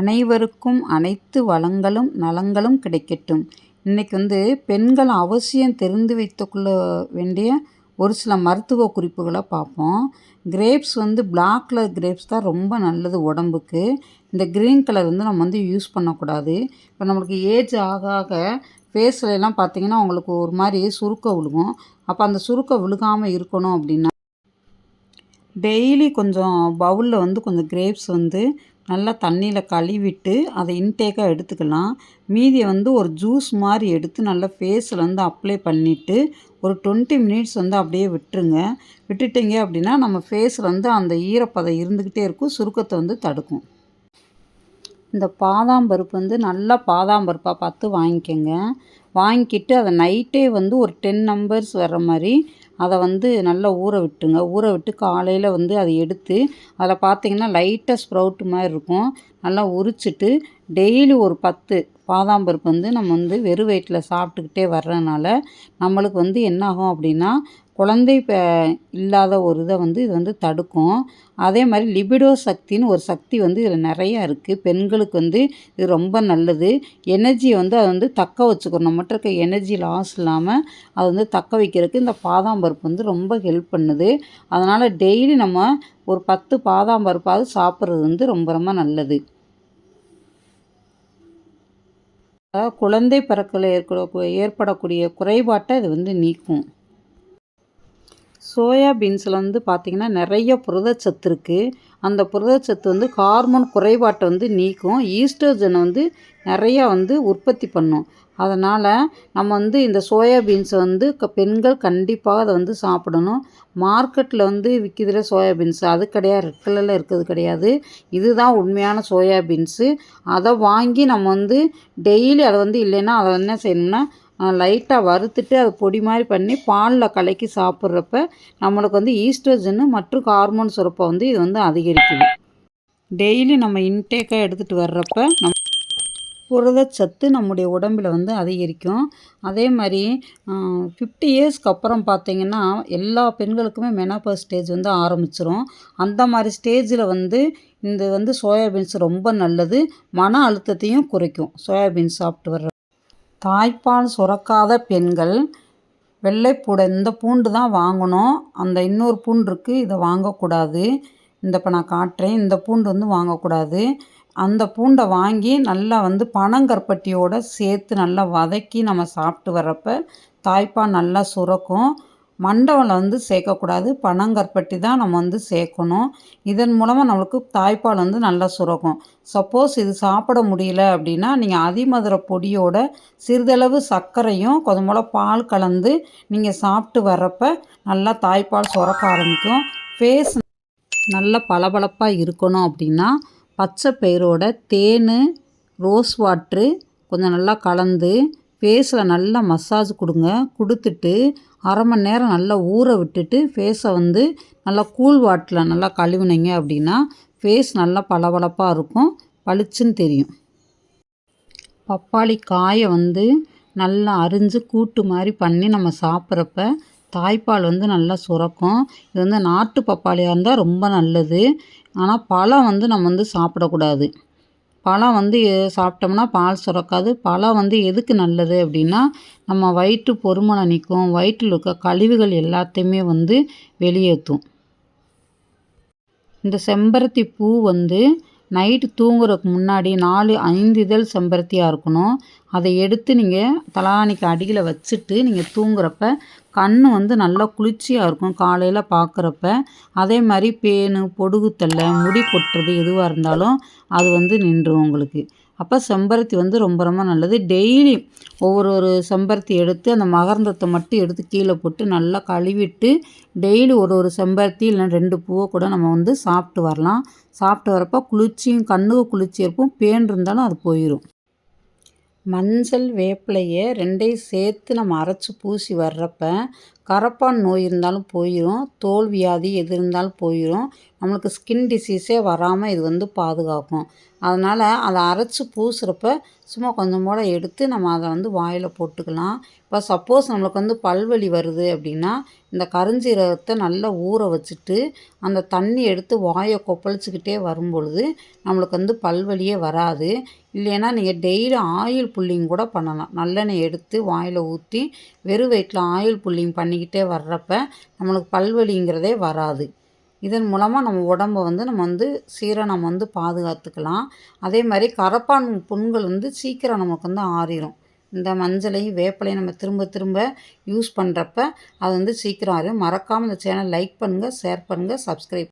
அனைவருக்கும் அனைத்து வளங்களும் நலங்களும் கிடைக்கட்டும். இன்றைக்கி வந்து பெண்கள் அவசியம் தெரிந்து வைத்துக்கொள்ள வேண்டிய ஒரு சில மருத்துவ குறிப்புகளை பார்ப்போம். கிரேப்ஸ் வந்து பிளாக் கலர் கிரேப்ஸ் தான் ரொம்ப நல்லது உடம்புக்கு. இந்த க்ரீன் கலர் வந்து நம்ம வந்து யூஸ் பண்ணக்கூடாது. இப்போ நம்மளுக்கு ஏஜ் ஆக ஆக ஃபேஸில் எல்லாம் பார்த்தீங்கன்னா உங்களுக்கு ஒரு மாதிரி சுருக்கம் விழுகும். அப்போ அந்த சுருக்கம் விழுகாமல் இருக்கணும் அப்படின்னா டெய்லி கொஞ்சம் பவுலில் வந்து கொஞ்சம் கிரேப்ஸ் வந்து நல்லா தண்ணியில் கழுவிட்டு அதை இன்டேக்காக எடுத்துக்கலாம். மீதியை வந்து ஒரு ஜூஸ் மாதிரி எடுத்து நல்லா ஃபேஸில் வந்து அப்ளை பண்ணிவிட்டு ஒரு டுவெண்ட்டி மினிட்ஸ் வந்து அப்படியே விட்டுருங்க. விட்டுட்டீங்க அப்படின்னா நம்ம ஃபேஸில் வந்து அந்த ஈரப்பதம் இருந்துக்கிட்டே இருக்கும் சுருக்கத்தை வந்து தடுக்கும். இந்த பாதாம் பருப்பு வந்து நல்லா பாதாம் பருப்பாக பார்த்து வாங்கிக்கோங்க. வாங்கிக்கிட்டு அதை நைட்டே வந்து ஒரு டென் நம்பர்ஸ் வர்ற மாதிரி அதை வந்து நல்லா ஊற விட்டுருங்க ஊற விட்டு காலையில் வந்து அதை எடுத்து அதில் பார்த்தீங்கன்னா லைட்டாக ஸ்ப்ரவுட் மாதிரி இருக்கும். நல்லா உரிச்சிட்டு டெய்லி ஒரு பத்து பாதாம் பருப்பு வந்து நம்ம வந்து வெறும் வயிற்றில் சாப்பிட்டுக்கிட்டே வர்றதுனால நம்மளுக்கு வந்து என்னாகும் அப்படின்னா குழந்தை இல்லாத ஒரு இதை வந்து இது வந்து தடுக்கும். அதே மாதிரி லிபிடோ சக்தின்னு ஒரு சக்தி வந்து இதில் நிறையா இருக்குது பெண்களுக்கு வந்து இது ரொம்ப நல்லது. எனர்ஜியை வந்து அதை வந்து தக்க வச்சுக்கணும். நம்மகிட்ட இருக்க எனர்ஜி லாஸ் இல்லாமல் அதை வந்து தக்க வைக்கிறதுக்கு இந்த பாதாம் பருப்பு வந்து ரொம்ப ஹெல்ப் பண்ணுது. அதனால் டெய்லி நம்ம ஒரு பத்து பாதாம் பருப்பாவது சாப்பிட்றது வந்து ரொம்ப ரொம்ப நல்லது. குழந்தை பிறக்கல ஏற்படக்கூடிய குறைபாட்டை இது வந்து நீக்கும். சோயா பீன்ஸில் வந்து பார்த்திங்கன்னா நிறைய புரதச்சத்து இருக்குது அந்த புரதச்சத்து வந்து ஹார்மோன் குறைபாட்டை வந்து நீக்கும் ஈஸ்ட்ரோஜனை வந்து நிறையா வந்து உற்பத்தி பண்ணும். அதனால் நம்ம வந்து இந்த சோயாபீன்ஸை வந்து வந்து பெண்கள் கண்டிப்பாக அதை வந்து சாப்பிடணும். மார்க்கெட்டில் வந்து விற்கிதுல சோயாபீன்ஸ் அது கிடையாது ரெட் கலரில் இருக்கிறது கிடையாது. இதுதான் உண்மையான சோயாபீன்ஸு. அதை வாங்கி நம்ம வந்து டெய்லி அதை வந்து இல்லைன்னா அதை என்ன செய்யணும்னா லைட்டாக வறுத்துட்டு அதை பொடி மாதிரி பண்ணி பாலில் கலக்கி சாப்பிட்றப்ப நம்மளுக்கு வந்து ஈஸ்ட்ரஜனு மற்றும் ஹார்மோன் சுரப்பை வந்து இது வந்து அதிகரிக்குது. டெய்லி நம்ம இன்டேக்காக எடுத்துகிட்டு வர்றப்ப நம் புரதச்சத்து நம்முடைய உடம்பில் வந்து அதிகரிக்கும். அதே மாதிரி ஃபிஃப்டி இயர்ஸ்க்கு அப்புறம் பார்த்திங்கன்னா எல்லா பெண்களுக்குமே மெனாபர் ஸ்டேஜ் வந்து ஆரம்பிச்சிரும். அந்த மாதிரி ஸ்டேஜில் வந்து இந்த வந்து சோயாபீன்ஸ் ரொம்ப நல்லது. மன அழுத்தத்தையும் குறைக்கும். சோயாபீன்ஸ் சாப்பிட்டு வர்ற தாய்ப்பால் சுரக்காத பெண்கள் வெள்ளைப்பூடை இந்த பூண்டு தான் வாங்கணும். அந்த இன்னொரு பூண்டு இருக்குது இதை வாங்கக்கூடாது. இந்த இப்போ நான் காட்டுறேன் இந்த பூண்டு வந்து வாங்கக்கூடாது. அந்த பூண்டை வாங்கி நல்லா வந்து பனங்கற்பட்டியோடு சேர்த்து நல்லா வதக்கி நம்ம சாப்பிட்டு வர்றப்ப தாய்ப்பால் நல்லா சுரக்கும். மண்டவளம் வந்து சேர்க்கக்கூடாது. பனங்கற்பட்டி தான் நம்ம வந்து சேர்க்கணும். இதன் மூலமாக நம்மளுக்கு தாய்ப்பால் வந்து நல்லா சுரக்கும். சப்போஸ் இது சாப்பிட முடியல அப்படின்னா நீங்கள் அதிமதுர பொடியோட சிறிதளவு சர்க்கரையும் கொஞ்சம் போல் பால் கலந்து நீங்கள் சாப்பிட்டு வர்றப்ப நல்லா தாய்ப்பால் சுரக்க ஆரம்பிக்கும். ஃபேஸ் நல்லா பளபளப்பாக இருக்கணும் அப்படின்னா பச்சை பயிரோட தேன் ரோஸ் வாட்ரு கொஞ்சம் நல்லா கலந்து ஃபேஸில் நல்லா மசாஜ் கொடுங்க. கொடுத்துட்டு அரை மணி நேரம் நல்லா ஊற விட்டுட்டு ஃபேஸை வந்து நல்லா கூல் வாட்டரில் நல்லா கழுவினீங்க அப்படின்னா ஃபேஸ் நல்லா பளபளப்பாக இருக்கும். பளிச்சுன்னு தெரியும். பப்பாளி காயை வந்து நல்லா அரிஞ்சு கூட்டு மாதிரி பண்ணி நம்ம சாப்பிட்றப்ப தாய்ப்பால் வந்து நல்லா சுரக்கும். இது வந்து நாட்டு பப்பாளியாக இருந்தால் ரொம்ப நல்லது. ஆனால் பழம் வந்து நம்ம வந்து சாப்பிடக்கூடாது. பழம் வந்து சாப்பிட்டோம்னா பால் சுரக்காது. பழம் வந்து எதுக்கு நல்லது அப்படின்னா நம்ம வயிற்று பொறுமனை நிற்கும் வயிற்றில் இருக்க கழிவுகள் எல்லாத்தையுமே வந்து வெளியேற்றும். இந்த செம்பருத்தி பூ வந்து நைட்டு தூங்குறதுக்கு முன்னாடி நாலு ஐந்து இதழ் செம்பருத்தியாக இருக்கணும். அதை எடுத்து நீங்கள் தலானிக்கு அடியில் வச்சுட்டு நீங்கள் தூங்குறப்ப கண் வந்து நல்லா குளிர்ச்சியாக இருக்கும். காலையில் பார்க்குறப்ப அதே மாதிரி பேனு பொடுகுத்தல்லை முடி கொட்டுறது எதுவாக இருந்தாலும் அது வந்து நின்றும் உங்களுக்கு. அப்போ செம்பருத்தி வந்து ரொம்ப ரொம்ப நல்லது. டெய்லி ஒவ்வொரு ஒரு செம்பருத்தி எடுத்து அந்த மகரந்தத்தை மட்டும் எடுத்து கீழே போட்டு நல்லா கழுவிட்டு டெய்லி ஒரு ஒரு செம்பருத்தி இல்லைன்னா ரெண்டு பூவை கூட நம்ம வந்து சாப்பிட்டு வரலாம். சாப்பிட்டு வரப்போ குளிர்ச்சியும் கண்ணுக்கு குளிர்ச்சி இருக்கும். பேன் இருந்தாலும் அது போயிடும் மஞ்சள் வேப்பிலையை ரெண்டையும் சேர்த்து நம்ம அரைச்சி பூசி வர்றப்ப கரப்பான் நோய் இருந்தாலும் போயிடும் தோல் வியாதி எது இருந்தாலும் போயிடும் நம்மளுக்கு ஸ்கின் டிசீஸே வராமல் இது வந்து பாதுகாக்கும். அதனால் அதை அரைச்சி பூசுகிறப்ப சும்மா கொஞ்சம் போல் எடுத்து நம்ம அதை வந்து வாயில் போட்டுக்கலாம். இப்போ சப்போஸ் நம்மளுக்கு வந்து பல்வலி வருது அப்படின்னா இந்த கருஞ்சீரகத்தை நல்லா ஊற வச்சுட்டு அந்த தண்ணி எடுத்து வாயை கொப்பளிச்சுக்கிட்டே வரும்பொழுது நம்மளுக்கு வந்து பல்வலியே வராது. இல்லைன்னா நீங்கள் டெய்லி ஆயில் புல்லிங் கூட பண்ணலாம். நல்லெண்ணெய் எடுத்து வாயில் ஊற்றி வெறும் வயிற்றில் ஆயில் புல்லிங் பண்ணிக்கிட்டே வர்றப்ப நம்மளுக்கு பல்வலிங்கிறதே வராது. இதன் மூலமாக நம்ம உடம்ப வந்து நம்ம வந்து சீராக நம்ம வந்து பாதுகாத்துக்கலாம். அதே மாதிரி கரப்பான் புண்கள் வந்து சீக்கிரம் நமக்கு வந்து ஆறிடும் இந்த மஞ்சளையும் வேப்பிலையும் நம்ம திரும்ப திரும்ப யூஸ் பண்ணுறப்ப அது வந்து சீக்கிரம் ஆறிடும் மறக்காமல் இந்த சேனல் லைக் பண்ணுங்கள் ஷேர் பண்ணுங்கள் சப்ஸ்கிரைப்